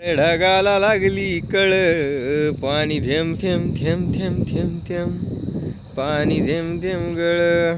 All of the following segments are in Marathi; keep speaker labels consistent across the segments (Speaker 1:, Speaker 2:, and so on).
Speaker 1: ढगाला लागली कळ. पाणी थेंब थेंब थेंब थेंब थेंब थेंब पाणी थेंब थेंब गळ.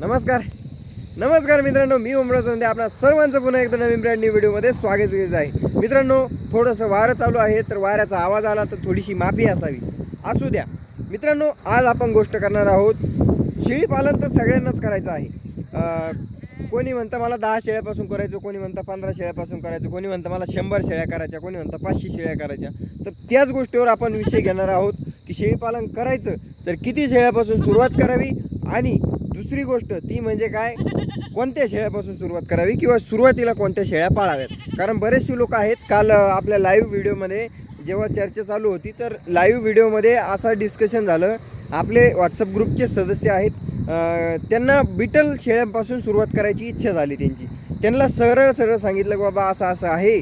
Speaker 1: नमस्कार. नमस्कार मित्रांनो मी उमराजमध्ये आपल्या सर्वांचं पुन्हा एकदा नवीन ब्रँड न्यू व्हिडिओमध्ये स्वागत केलं आहे. मित्रांनो थोडंसं वारं चालू आहे तर वाऱ्याचा आवाज आला तर थोडीशी माफी असावी. असू द्या. मित्रांनो आज आपण गोष्ट करणार आहोत. शेळी पालन तर सगळ्यांनाच करायचं आहे. कोणी म्हणतं मला दहा शेळ्यापासून करायचं कोणी म्हणतं पंधरा शेळ्यापासून करायचं कोणी म्हणतं मला शंभर शेळ्या करायच्या कोणी म्हणतं पाचशे शेळ्या करायच्या. तर त्याच गोष्टीवर आपण विषय घेणार आहोत की शेळीपालन करायचं तर किती शेळ्यापासून सुरुवात करावी? आणि दुसरी गोष्ट ती म्हणजे काय? कोणत्या शेळ्यापासून सुरुवात करावी किंवा सुरुवातीला कोणत्या शेळ्या पाळाव्यात? कारण बरेचसे लोक आहेत काल आपल्या लाईव्ह व्हिडिओमध्ये जेव्हा चर्चा चालू होती तर लाईव्ह व्हिडिओमध्ये असं डिस्कशन झालं. आपले व्हॉट्सअप ग्रुपचे सदस्य आहेत त्यांना बिटल शेळ्यांपासून सुरुवात करायची इच्छा झाली त्यांची. त्यांना सरळ सरळ सांगितलं की बाबा असं असं आहे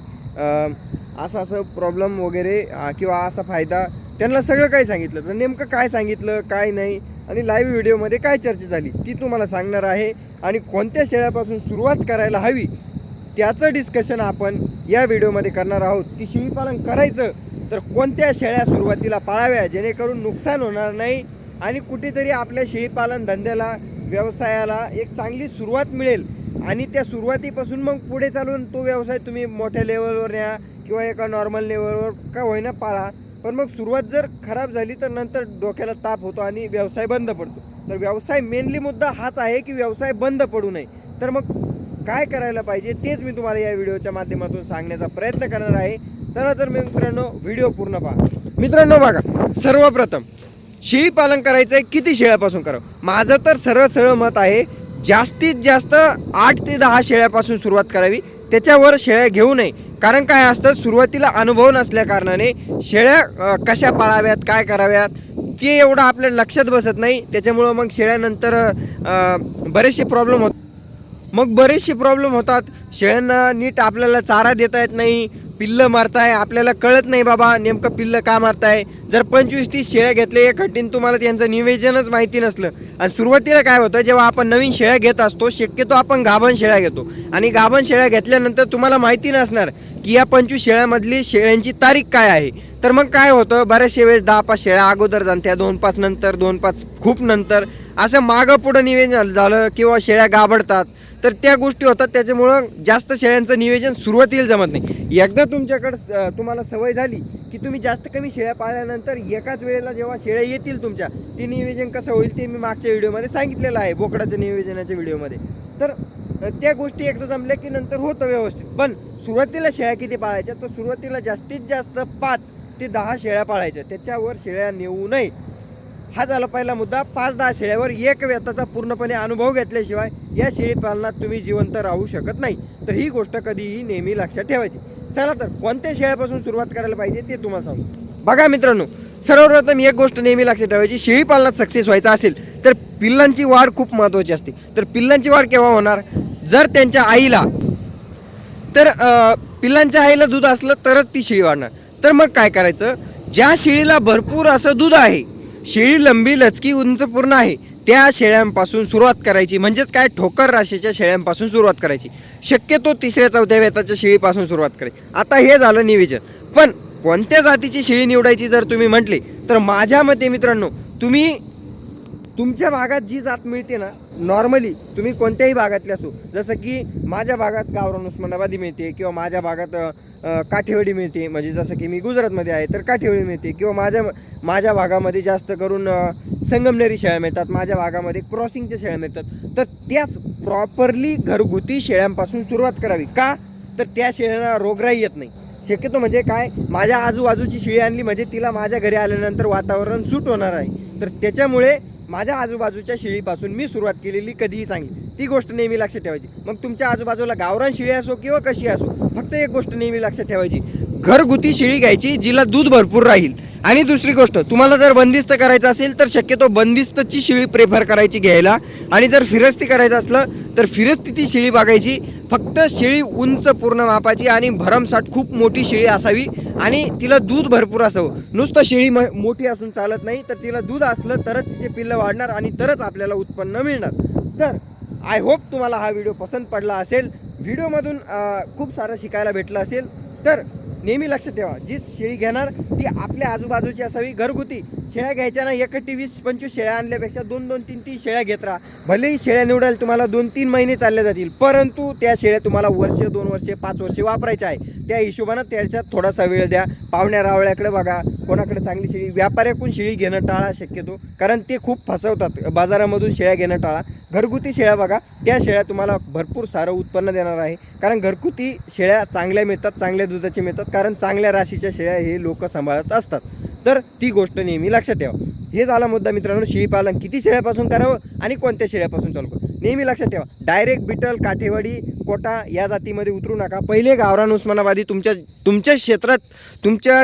Speaker 1: असं असं प्रॉब्लेम वगैरे किंवा असा फायदा. त्यांना सगळं काय सांगितलं. तर नेमकं काय सांगितलं काय नाही? आणि लाईव्ह व्हिडिओमध्ये काय चर्चा झाली? ती तुम्हाला सांगणार आहे. आणि कोणत्या शेळ्यापासून सुरुवात करायला हवी? त्याचं डिस्कशन आपण या व्हिडिओमध्ये करणार आहोत. की शेळीपालन करायचं. तर कोणत्या शेळ्या सुरुवातीला पाळाव्या? जेणेकरून नुकसान होणार नाही. आणि कुठेतरी आपल्या शेळीपालन धंद्याला व्यवसायाला एक चांगली सुरुवात मिळेल. आणि त्या सुरुवातीपासून मग पुढे चालून तो व्यवसाय तुम्ही मोठ्या लेवलवर न्या किंवा एका नॉर्मल लेवलवर का होईना पाळा. पण मग सुरुवात जर खराब झाली तर नंतर डोक्याला ताप होतो आणि व्यवसाय बंद पडतो. तर व्यवसाय मेनली मुद्दा हाच आहे की व्यवसाय बंद पडू नये. तर मग काय करायला पाहिजे तेच मी तुम्हाला या व्हिडिओच्या माध्यमातून सांगण्याचा प्रयत्न करणार आहे. चला तर मित्रांनो व्हिडिओ पूर्ण पहा. मित्रांनो बघा सर्वप्रथम शेळी पालन करायचं आहे किती शेळ्यापासून करावं? माझं तर सरळ सरळ मत आहे जास्तीत जास्त आठ ते दहा शेळ्यापासून सुरुवात करावी. त्याच्यावर शेळ्या घेऊ नये. कारण काय असतं सुरुवातीला अनुभव नसल्या कारणाने शेळ्या कशा पाळाव्यात काय कराव्यात ते एवढं आपल्या लक्षात बसत नाही. त्याच्यामुळं मग शेळ्यानंतर बरेचसे प्रॉब्लेम होत मग बरेचसे प्रॉब्लेम होतात. शेळ्यांना नीट आपल्याला चारा देता येत नाही. पिल्लं मारताय आपल्याला कळत नाही बाबा नेमकं पिल्लं का मारताय. जर पंचवीस तीस शेळ्या घेतले एक कठीण तुम्हाला त्यांचं नियोजनच माहिती नसलं. आणि सुरुवातीला काय होतं जेव्हा आपण नवीन शेळ्या घेत असतो शक्यतो आपण गाभण शेळ्या घेतो. आणि गाभण शेळ्या घेतल्यानंतर तुम्हाला माहिती नसणार की या पंचवीस शेळ्यामधली शेळ्यांची तारीख काय आहे. तर मग काय होतं बऱ्याचशा वेळेस दहा पाच शेळ्या अगोदर जाणत्या दोन पाच नंतर दोन पाच खूप नंतर. असं मागं पुढं निवेदन झालं किंवा शेळ्या गाभडतात. तर त्या गोष्टी होतात त्याच्यामुळं जास्त शेळ्यांचं नियोजन सुरुवातीला जमत नाही. एकदा तुमच्याकडं तुम्हाला सवय झाली की तुम्ही जास्त कमी शेळ्या पाळल्यानंतर एकाच वेळेला जेव्हा शेळ्या येतील तुमच्या ते नियोजन कसं होईल ते मी मागच्या व्हिडिओमध्ये सांगितलेलं आहे बोकडाच्या नियोजनाच्या व्हिडिओमध्ये. तर त्या गोष्टी एकदा जमल्या की नंतर होतं व्यवस्थित. पण सुरुवातीला शेळ्या किती पाळायच्या? तर सुरुवातीला जास्तीत जास्त पाच ते दहा शेळ्या पाळायच्या. त्याच्यावर शेळ्या नेऊ नये. हा झाला पहिला मुद्दा. पाच दहा शेळ्यावर एक व्यताचा पूर्णपणे अनुभव घेतल्याशिवाय या शेळी पालनात तुम्ही जिवंत राहू शकत नाही. तर ही गोष्ट कधीही नेहमी लक्षात ठेवायची. चला तर कोणत्या शेळ्यापासून सुरुवात करायला पाहिजे ते तुम्हाला सांगू. बघा मित्रांनो सर्वप्रथम एक गोष्ट नेहमी लक्षात ठेवायची. शेळी पालनात सक्सेस व्हायचं असेल तर पिल्लांची वाढ खूप महत्त्वाची असते. तर पिल्लांची वाढ केव्हा होणार? जर त्यांच्या आईला तर पिल्लांच्या आईला दूध असलं तरच ती शेळी वाढणार. तर मग काय करायचं? ज्या शेळीला भरपूर असं दूध आहे शेळी लंबी लचकी उंच पूर्ण आहे. त्या शेळ्यांपासून सुरुवात करायची. म्हणजेच काय? ठोकर राशीच्या शेळ्यांपासून सुरुवात करायची. शक्यतो तिसऱ्या चौथ्या वेताच्या शेळीपासून सुरुवात करायची. आता हे झालं निवेदन पण कोणत्या जातीची शेळी निवडायची जर तुम्ही म्हटली तर माझ्या मते मित्रांनो तुम्ही तुमच्या भागात जी जात मिळते ना नॉर्मली तुम्ही कोणत्याही भागातले असो जसं की माझ्या भागात गावरान उस्मानाबादी मिळते किंवा माझ्या भागात काठेवडी काठेवाडी मिळते. म्हणजे जसं की मी गुजरातमध्ये आहे तर काठेवाडी मिळते. किंवा माझ्या माझ्या भागामध्ये जास्त करून संगमनेरी शेळ्या मिळतात. माझ्या भागामध्ये क्रॉसिंगच्या शेळ्या मिळतात. तर त्याच प्रॉपरली घरगुती शेळ्यांपासून सुरुवात करावी. का? तर त्या शेळ्यांना रोगराई येत नाही. शक्यतो म्हणजे काय? माझ्या आजूबाजूची शेळी आणली म्हणजे तिला माझ्या घरी आल्यानंतर वातावरण सूट होणार आहे. तर त्याच्यामुळे माझ्या आजूबाजूच्या शेळीपासून मी सुरुवात केलेली कधीही चांगली. ती गोष्ट नेहमी लक्षात ठेवायची. मग तुमच्या आजूबाजूला गावरान शेळी असो किंवा कशी असो फक्त एक गोष्ट नेहमी लक्षात ठेवायची. घरगुती शेळी घ्यायची जिला दूध भरपूर राहील. आणि दुसरी गोष्ट तुम्हाला जर बंदिस्त करायचं असेल तर शक्यतो बंदिस्तची शेळी प्रेफर करायची घ्यायला. आणि जर फिरस्ती करायचं असलं तर फिरस्तीची शेळी बघायची फक्त शेळी उंच पूर्ण मापाची आणि भरमसाठ खूप मोठी शेळी असावी आणि तिला दूध भरपूर असावं. नुसतं शेळी म मोठी असून चालत नाही तर तिला दूध असलं तरच तिचे पिल्लं वाढणार आणि तरच आपल्याला उत्पन्न मिळणार. तर आय होप तुम्हाला हा व्हिडिओ पसंत पडला असेल. व्हिडिओमधून खूप सारं शिकायला भेटलं असेल. तर नेहमी लक्ष ठेवा. जी शेळी घेणार ती आपल्या आजूबाजूची असावी. घरगुती शेळ्या घ्यायच्या ना एक टी वीस पंचवीस शेळ्या आणल्यापेक्षा दोन दोन तीन तीन शेळ्या घेत राहा. भलेही शेळ्या निवडाल तुम्हाला दोन तीन महिने चालले जातील. परंतु त्या शेळ्या तुम्हाला वर्ष दोन वर्षे पाच वर्षे वापरायच्या आहे. त्या हिशोबानं त्याच्यात थोडासा वेळ द्या. पाहुण्या रावळ्याकडे बघा. कोणाकडे चांगली शेळी व्यापाऱ्याकडून शेळी घेणं टाळा शक्यतो. कारण ते खूप फसवतात. बाजारामधून शेळ्या घेणं टाळा. घरगुती शेळ्या बघा. त्या शेळ्या तुम्हाला भरपूर सारं उत्पन्न देणार आहे. कारण घरगुती शेळ्या चांगल्या मिळतात चांगल्या दुधाची मिळतात. कारण चांगल्या राशीच्या शेळ्या हे लोक सांभाळत असतात. तर ती गोष्ट नेहमी लक्षात ठेवा. हे झाला मुद्दा मित्रांनो शेळीपालन किती शेळ्यापासून करावं आणि कोणत्या शेळ्यापासून चालू करावं? नेहमी लक्षात ठेवा. डायरेक्ट बिटल काठेवाडी कोटा या जातीमध्ये उतरू नका. पहिले गावरान उस्मानाबादी तुमच्या तुमच्या क्षेत्रात तुमच्या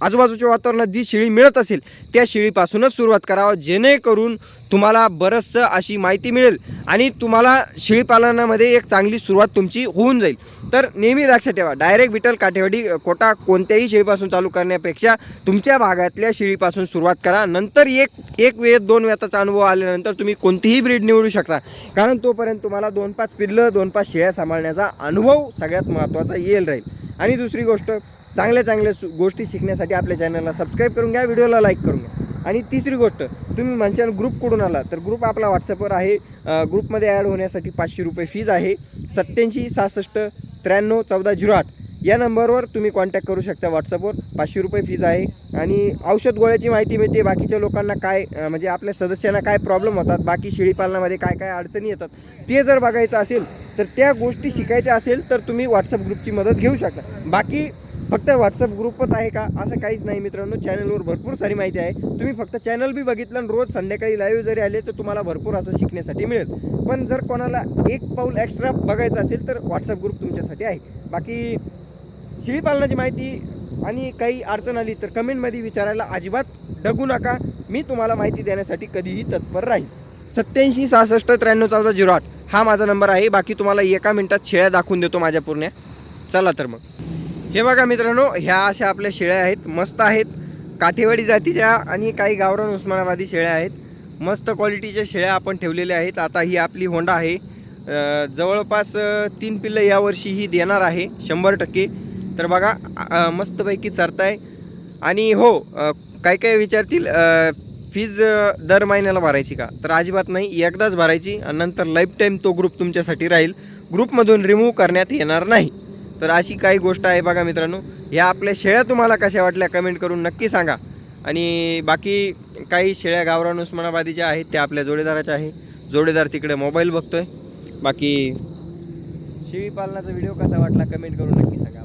Speaker 1: आजूबाजूच्या वातावरणात जी शेळी मिळत असेल त्या शेळीपासूनच सुरुवात करावं. जेणेकरून तुम्हाला बरंचसं अशी माहिती मिळेल आणि तुम्हाला शेळीपालनामध्ये एक चांगली सुरुवात तुमची होऊन जाईल. तर नेहमी लक्षात ठेवा डायरेक्ट बिटल काठेवाडी कोटा कोणत्याही शेळीपासून चालू करण्यापेक्षा तुमच्या भागातल्या शेळीपासून सुरुवात करा. नंतर एक एक वेळ दोन वेताचा अनुभव आल्यानंतर तुम्ही कोणतीही ब्रीड निवडू शकता. कारण तोपर्यंत तुम्हाला दोन पाच पिल्लं दोन पाच शेळ्या सांभाळण्याचा अनुभव सगळ्यात महत्त्वाचा येईल राहील. आणि दुसरी गोष्ट चांगल्या चांगल्या सु- गोष्टी शिकण्यासाठी आपल्या चॅनलला सबस्क्राईब करून घ्या व्हिडिओला लाईक करून घ्या. आणि तिसरी गोष्ट तुम्ही म्हणशाल ग्रुप कुठून आला तर ग्रुप आपला व्हॉट्सअपवर आहे. ग्रुपमध्ये ॲड होण्यासाठी पाचशे रुपये फीज आहे. सत्याऐंशी सहासष्ट त्र्याण्णव चौदा झिरो आठ. या नंबरवर तुम्ही कॉन्टॅक्ट करू शकता व्हॉट्सअपवर पाचशे रुपये फीज आहे. आणि औषध गोळ्याची माहिती मिळते. बाकीच्या लोकांना काय म्हणजे आपल्या सदस्यांना काय प्रॉब्लेम होतात बाकी शेळीपालनामध्ये काय काय अडचणी येतात ते जर बघायचं असेल तर त्या गोष्टी शिकायच्या असेल तर तुम्ही व्हॉट्सअप ग्रुपची मदत घेऊ शकता. बाकी फक्त व्हॉट्सअप ग्रुपच आहे का असं काहीच नाही मित्रांनो. चॅनलवर भरपूर सारी माहिती आहे. तुम्ही फक्त चॅनल बी बघितलं आणि रोज संध्याकाळी लाईव्ह जरी आले तर तुम्हाला भरपूर असं शिकण्यासाठी मिळेल. पण जर कोणाला एक पाऊल एक्स्ट्रा बघायचं असेल तर व्हॉट्सअप ग्रुप तुमच्यासाठी आहे. बाकी शेळीपालनाची माहिती आणि काही अडचण आली तर कमेंटमध्ये विचारायला अजिबात डगू नका. मी तुम्हाला माहिती देण्यासाठी कधीही तत्पर राहील सत्याऐंशी सहासष्ट त्र्याण्णव चौदा झिरो आठ हा माझा नंबर आहे. बाकी तुम्हाला एका मिनिटात शेळ्या दाखवून देतो माझ्या पूर्ण चला तर मग. हे बघा मित्रांनो ह्या अशा आपल्या शेळ्या आहेत. मस्त आहेत. काठेवाडी जातीच्या आणि काही गावरान उस्मानाबादी शेळ्या आहेत. मस्त क्वालिटीच्या शेळ्या आपण ठेवलेल्या आहेत. आता ही आपली होंडा आहे. जवळपास तीन पिल्लं यावर्षी ही देणार आहे. शंभर टक्के. तर बघा मस्तपैकी चरताय आणि हो काय काय विचारतील फीज दर महिन्याला भरायची का? तर अजिबात नाही एकदाच भरायची आणि नंतर लाईफ टाईम तो ग्रुप तुमच्यासाठी राहील. ग्रुपमधून रिमूव्ह करण्यात येणार नाही. तर अशी काही गोष्ट आहे बघा मित्रांनो. ह्या आपल्या शेळ्या तुम्हाला कशा वाटल्या कमेंट करून नक्की सांगा. आणि बाकी काही शेळ्या गावरान उस्मानाबादीच्या आहेत त्या आपल्या जोडीदाराच्या आहे. जोडीदार तिकडे मोबाईल बघतोय. बाकी शेळी पालनाचा व्हिडिओ कसा वाटला कमेंट करून नक्की सांगा.